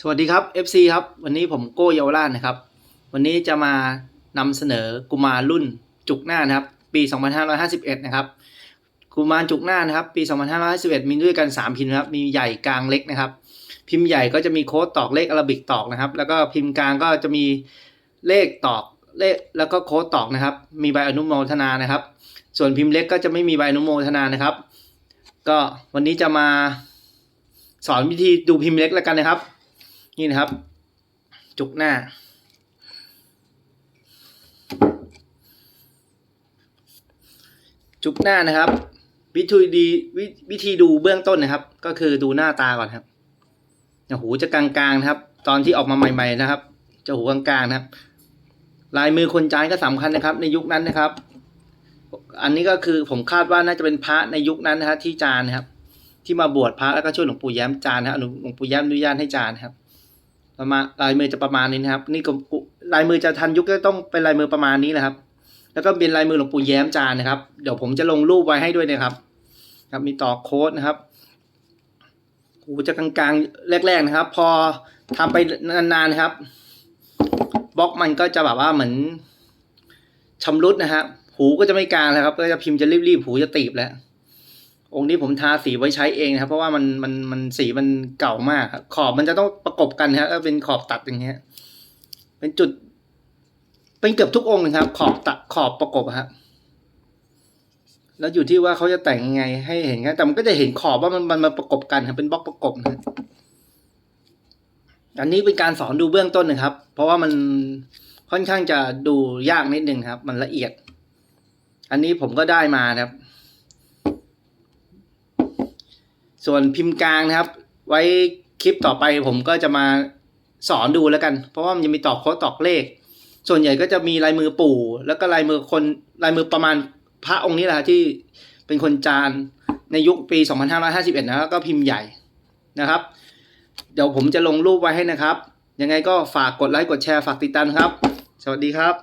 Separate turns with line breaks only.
สวัสดีครับ FC ครับ วันนี้ผมโก้เยาวราชนะครับ วันนี้จะมานำเสนอกุมารรุ่นจุกหน้านะครับ ปี 2551 นะครับ กุมารจุกหน้านะครับ ปี 2551 มีด้วยกัน 3 พิมพ์นะครับมีใหญ่กลางเล็กนะครับ พิมพ์ใหญ่ก็จะมีโค้ดตอกเลขอาราบิกตอกนะครับ แล้วก็พิมพ์กลางก็จะมีเลขตอกเลขแล้วก็โค้ดตอกนะครับ มีใบอนุโมทนานะครับ ส่วนพิมพ์เล็กก็จะไม่มีใบอนุโมทนานะครับ ก็วันนี้จะมาสอนวิธีดูพิมพ์เล็กแล้วกันนะครับ นี่นะครับ จุกหน้า จุกหน้านะครับ วิธีดีวิธีดูเบื้องต้นนะครับ ก็คือดูหน้าตาก่อนครับหูจะกลางๆนะครับ ตอนที่ออกมาใหม่ ๆ นะครับ จะหูกลางๆนะครับ ลายมือคนจานก็สำคัญนะครับ ในยุคนั้นนะครับ อันนี้ก็คือผมคาดว่าน่าจะเป็นพระในยุคนั้นนะครับที่จานนะครับ ที่มาบวชพระแล้วก็ช่วยหลวงปู่แย้มจานนะครับหลวงปู่แย้มอนุญาตให้จานครับ ประมาณลายมือจะประมาณนี้นะครับ นี่ก็ลายมือจะทันยุคก็ต้องเป็นลายมือประมาณนี้แหละครับ แล้วก็เป็นลายมือหลวงปู่แย้มจานนะครับ เดี๋ยวผมจะลงรูปไว้ให้ด้วยนะครับ ครับมีต่อโค้ดนะครับหูจะกลางๆแรกๆนะครับ พอทำไปนานๆนะครับบล็อกมันก็จะแบบว่าเหมือนชำรุดนะครับหูก็จะไม่กลางแล้วครับ ก็จะพิมพ์จะรีบๆหูจะตีบแล้ว องค์นี้ผมทาสีไว้ใช้เองนะครับเพราะว่ามันมันมันสีมันเก่ามากครับขอบมันจะต้องประกบกันครับเป็นขอบตัดอย่างเงี้ย เป็นจุด เป็นเกือบทุกองค์นะครับ ขอบตัดขอบประกบครับแล้วอยู่ที่ว่าเขาจะแต่งยังไง ให้เห็นครับแต่มันก็จะเห็นขอบว่ามันมันมาประกบกันครับเป็นบล็อกประกบนะอันนี้เป็นการสอนดูเบื้องต้นนะครับ เพราะว่ามันค่อนข้างจะดูยากนิดนึงครับ มันละเอียด อันนี้ผมก็ได้มานะครับ ส่วนพิมพ์กลางนะครับ ไว้คลิปต่อไปผมก็จะมาสอนดูแล้วกัน เพราะว่ามันจะมีตอกโค้ดตอกเลข ส่วนใหญ่ก็จะมีลายมือปู่ แล้วก็ลายมือคนลายมือประมาณพระองค์นี้แหละที่เป็นคนจานในยุคปี 2551 นะแล้วก็พิมพ์ใหญ่นะครับ เดี๋ยวผมจะลงรูปไว้ให้นะครับ ยังไงก็ฝากกดไลค์กดแชร์ฝากติดตามครับ สวัสดีครับ